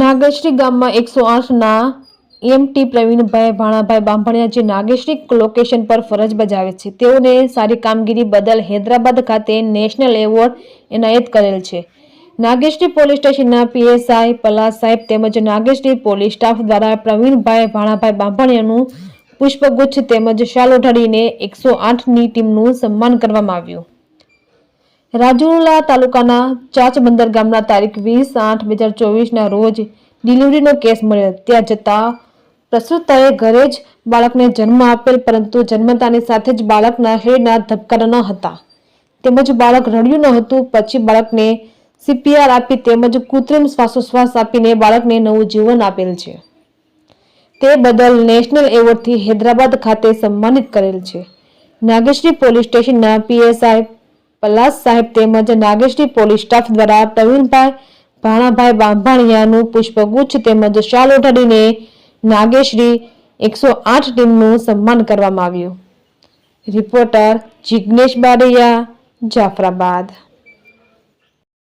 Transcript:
નાગેશ્રી ગામમાં એકસો આઠના એમટી પ્રવીણભાઈ ભાણાભાઈ બાંભણિયા જે નાગેશ્રી લોકેશન પર ફરજ બજાવે છે, તેઓને સારી કામગીરી બદલ હૈદરાબાદ ખાતે નેશનલ એવોર્ડ એનાયત કરેલ છે. નાગેશ્રી પોલીસ સ્ટેશનના પીએસઆઈ પલાસ સાહેબ તેમજ નાગેશ્રી પોલીસ સ્ટાફ દ્વારા પ્રવીણભાઈ ભાણાભાઈ બાંભણિયાનું પુષ્પગુચ્છ તેમજ શાલ ઉઠાડીને એકસો આઠની ટીમનું સન્માન કરવામાં આવ્યું. રાજુલા તાલુકાના ચાચબંદર ગામના તારીખ વીસ આઠ બે હજાર ચોવીસના રોજ ડિલિવરીનો કેસ મળ્યો. ત્યાં જતા પ્રસૂતાએ ઘરે જ બાળકને જન્મ આપેલ, પરંતુ જન્મતાની સાથે જ બાળકના શરીરના ધબકારા ન હતા. તેમજ બાળક રડ્યું ન હતું, પછી બાળકને સીપીઆર આપી તેમજ કૃત્રિમ શ્વાસોશ્વાસ આપીને બાળકને નવું જીવન આપેલ છે. તે બદલ નેશનલ એવોર્ડથી હૈદરાબાદ ખાતે સન્માનિત કરેલ છે. નાગેશ્રી પોલીસ સ્ટેશનના પીએસઆઈ પલાસ સાહેબ તેમજ નાગેશની પોલીસ સ્ટાફ દ્વારા પ્રવીણભાઈ ભાણાભાઈ બાંભાણિયાનું પુષ્પગુચ્છ તેમજ શાલ ઓઢાડીને નાગેશ્રી એકસો આઠ ટીમનું સન્માન કરવામાં આવ્યું. રિપોર્ટર જિગ્નેશ બારૈયા જાફરાબાદ.